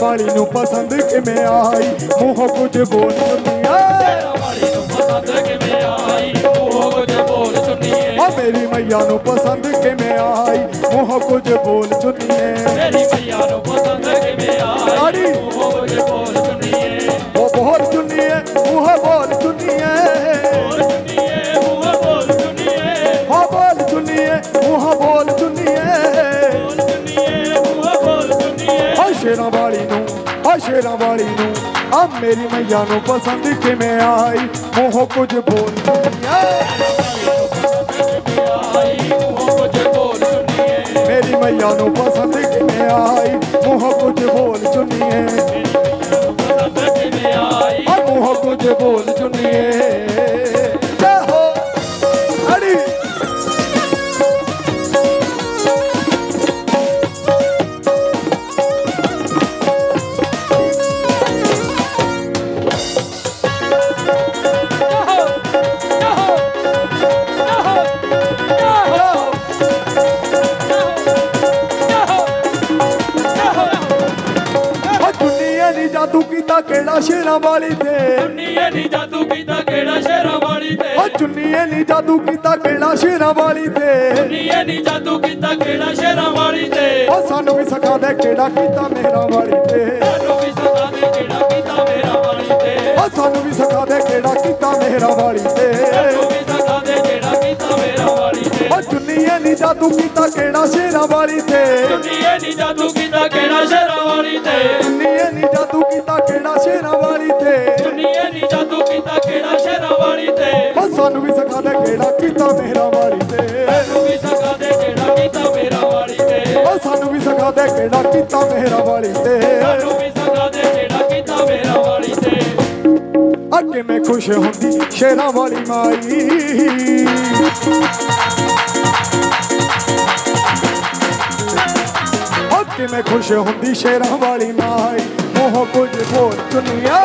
ਵਾਲੀ ਨੂੰ ਪਸੰਦ ਕਿਵੇਂ ਆਈ? ਮੂੰਹੋਂ ਕੁਝ ਬੋਲ ਦੁਨੀਆ ਵਾਲੀ ਨੂੰ ਪਸੰਦ ਕਿਵੇਂ ਆਈ ਉਹ ਕੁਝ ਬੋਲ ਸੁਣੀਏ। ਆ ਮੇਰੀ ਮਈਆ ਨੂੰ ਪਸੰਦ ਕਿਵੇਂ ਆਈ? ਮੂੰਹੋਂ ਕੁਝ ਬੋਲ ਦੁਨੀਏ ਮੇਰੀ ਮਈਆ ਨੂੰ ਪਸੰਦ ਕਿਵੇਂ ਆਈ। ਉਹ ਕੁਝ ਬੋਲ ਸੁਣੀਏ ਉਹ ਬੋਲ ਦੁਨੀਏ ਮੂੰਹੋਂ ਬੋਲ ਦੁਨੀਏ ਬੋਲ ਸੁਣੀਏ ਬੋਲ ਸੁਣੀਏ। ਹੋ ਬੋਲ ਮੂੰਹੋਂ ਬੋਲ ਦੁਨੀਏ ਆ ਸ਼ੇਰਾਂ ਵਾਲੀ ਨੂੰ। ਆ ਮੇਰੀ ਮਈਆ ਨੂੰ ਪਸੰਦ ਕਿਵੇਂ ਆਈ? ਮੂੰਹੋਂ ਕੁਝ ਬੋਲ ਦੁਨੀਏ ਮੇਰੀ ਮਈਆ ਨੂੰ ਪਸੰਦ ਕਿਵੇਂ ਆਈ? ਮੂੰਹੋਂ ਕੁਝ ਬੋਲ ਚੁੰਨੀਏ ਪਸੰਦ ਚੁੰਨੀਏ ਨੀ ਜਾਦੂ ਕੀਤਾ ਕਿਹੜਾ ਸ਼ੇਰਾਂ ਵਾਲੀ ਤੇ? ਦੁਨੀਆ ਨੀ ਜਾਦੂ ਕੀਤਾ ਕਿਹੜਾ ਸ਼ੇਰਾਂ ਵਾਲੀ ਤੇ? ਆ ਚੁੰਨੀਏ ਨੀ ਜਾਦੂ ਕੀਤਾ ਕਿਹੜਾ ਸ਼ੇਰਾਂ ਵਾਲੀ ਤੇ? ਦੁਨੀਆ ਨੀ ਜਾਦੂ ਕੀਤਾ ਕਿਹੜਾ ਸ਼ੇਰਾਂ ਵਾਲੀ ਤੇ? ਸਾਨੂੰ ਵੀ ਸਿਖਾ ਦੇ ਕਿਹੜਾ ਕੀਤਾ ਮੇਰਾ ਵਾਲੀ ਤੇ। ਸਾਨੂੰ ਵੀ ਸਦਾ ਦੇ ਕਿਹੜਾ ਕੀਤਾ ਮੇਰਾ ਵਾਲੀ ਤੇ? ਆ ਸਾਨੂੰ ਵੀ ਸਿਖਾ ਦੇ ਕਿਹੜਾ ਕੀਤਾ ਮੇਰਾ ਵਾਲੀ ਤੇ। ਸਾਨੂੰ ਵੀ ਸਦਾ ਦੇ ਕਿਹੜਾ ਕੀਤਾ ਮੇਰਾ ਵਾਲੀ ਤੇ? ਆ ਚੁੰਨੀਏ ਨੀ ਜਾਦੂ ਕੀਤਾ ਕਿਹੜਾ ਸ਼ੇਰਾਂ ਵਾਲੀ ਤੇ? ਦੁਨੀਆ ਨੀ ਜਾਦੂ ਕੀਤਾ ਕਿਹੜਾ ਸ਼ੇਰਾਂ ਵਾਲੀ ਤੇ? ਸ਼ੇਰਾਂ ਵਾਲੀ ਤੇ। ਦੁਨੀਆ ਨੀ ਜਾਦੂ ਕੀਤਾ ਕਿਹੜਾ ਸ਼ੇਰਾਂ ਵਾਲੀ ਤੇ? ਆ ਸਾਨੂੰ ਵੀ ਸਿਖਾ ਦੇ ਕਿਹੜਾ ਕੀਤਾ ਮੇਰਾ ਵਾਲੀ ਤੇ। ਸਾਨੂੰ ਵੀ ਸਦਾ ਦੇ ਕਿਹੜਾ ਕੀਤਾ ਮੇਰਾ ਵਾਲੀ ਤੇ। ਆ ਸਾਨੂੰ ਵੀ ਸਿਖਾ ਦੇ ਕਿਹੜਾ ਕੀਤਾ ਮੇਰਾ ਵਾਲੀ ਤੇ। ਸਾਨੂੰ ਵੀ ਸਦਾ ਦੇ ਕਿਹੜਾ ਕੀਤਾ ਮੇਰਾ ਵਾਲੀ ਤੇ। ਆ ਕਿਵੇਂ ਖੁਸ਼ ਹੁੰਦੀ ਸ਼ੇਰਾਂ ਵਾਲੀ ਮਾਈ। ਕਿਵੇਂ ਖੁਸ਼ ਹੁੰਦੀ ਸ਼ੇਰਾਂ ਵਾਲੀ ਮਾਈ। ਕੁਝ ਮਜਬੂਰ ਦੁਨੀਆ।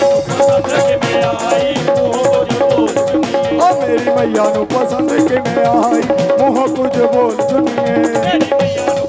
ਪਸੰਦ ਕਿਵੇਂ ਆਈ ਉਹ ਮਜਬੂਰ ਦੁਨੀਆ ਮੇਰੀ ਮਈਆ ਨੂੰ ਪਸੰਦ ਕਿਵੇਂ ਆਈ? ਮੋਹ ਕੁਝ ਬੋਲ ਦੁਨੀਆ। ਮੇਰੀ ਮਈਆ